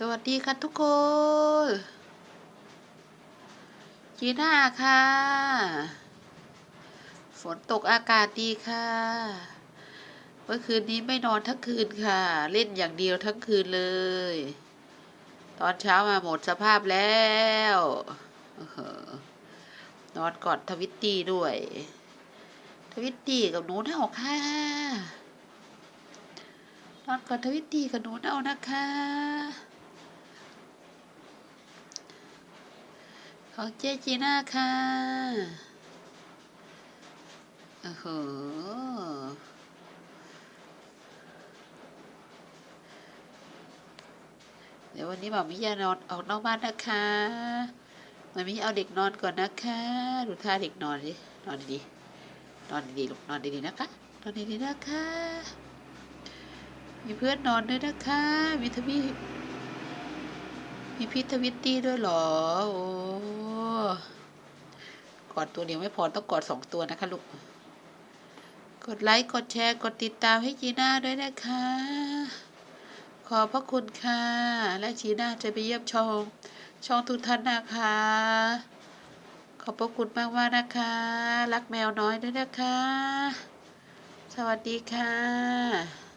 สวัสดีค่ะทุกคน จีน่าค่ะ ฝนตกอากาศดีค่ะ เมื่อคืนนี้ไม่นอนทั้งคืนค่ะ เล่นอย่างเดียวทั้งคืนเลย ตอนเช้ามาหมดสภาพแล้ว นอนกอดทวิตตี้ด้วย ทวิตตี้กับหนูเน่าค่ะ นอนกอดทวิตตี้กับหนูเน่านะคะ ของเจจีน่าค่ะ โอ้โห เดี๋ยววันนี้หมามิจะนอนออกนอกบ้านนะคะหมามิเอาเด็กนอนก่อนนะคะ ดูท่าเด็กนอนดิ นอนดีๆ นอนดีๆ ลูก นอนดีๆ นะคะ นอนดีๆ นะคะ มีเพื่อนนอนด้วยนะคะ มีทวีมีพิทวิตตี้ด้วยหรอ โอ้ อดตัวเดียวไม่พอต้องกอดสองตัวนะคะลูก กดไลค์กดแชร์กดติดตามให้จีน่าด้วยนะคะ ขอบพระคุณค่ะ และจีน่าจะไปเยี่ยมชมช่องทุกท่านนะคะ ขอบพระคุณมากมากนะคะ รักแมวน้อยด้วยนะคะ สวัสดีค่ะ